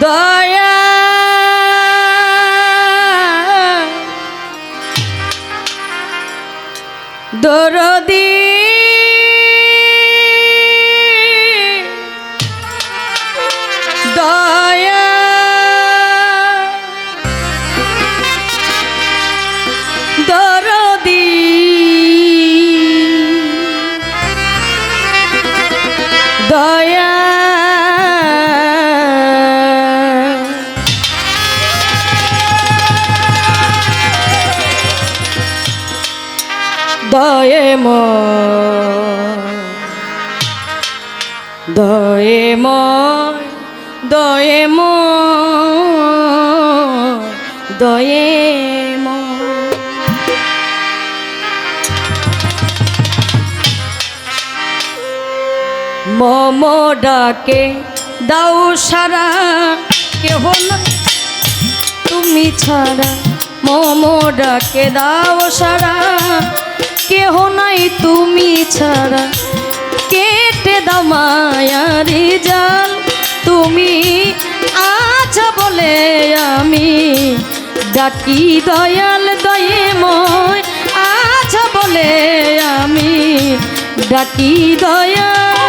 দয়া। দরদি দয়ে ম। দয়ে ম দয়ে ম দয়ে ম। মম ডাকে, দাও সারা, কেহ তুমি ছাড়া। মম ডাকে, দাও সারা কেহ নাই তুমি ছাড়া। কেটে দাও মায়ারি জাল। তুমি আছো বলে আমি ডাকি দয়াল দয়ে ময় আছো বলে আমি ডাকি দয়াল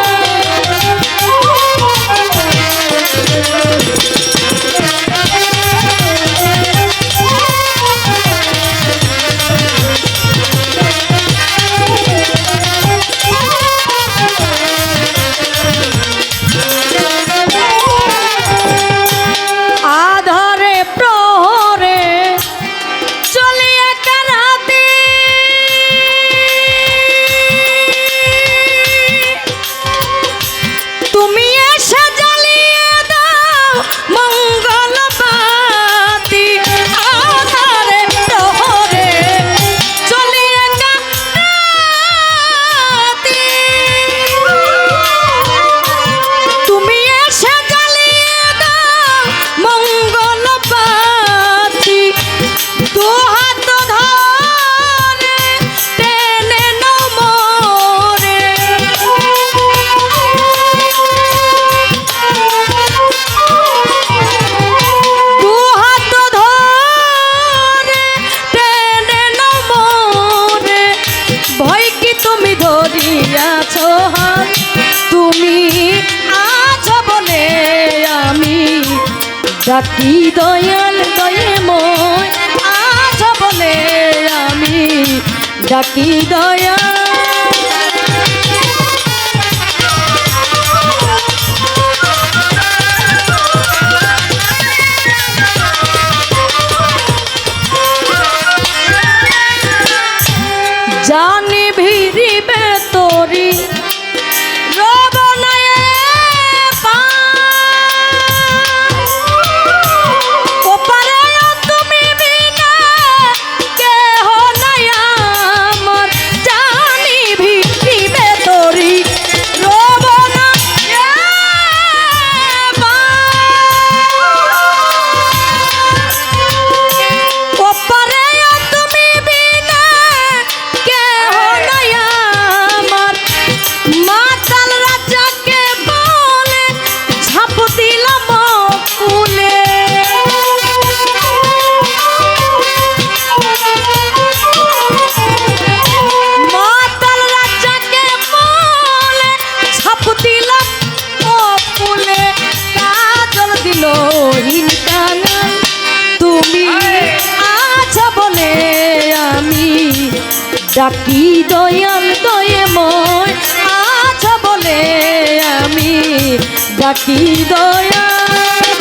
ডাকি দয়াল দয়ে মই আছো বলে আমি। ডাকি দয়াল ডাকি দয়াল দয়ে ময় আছো বলে আমি ডাকি দয়াল।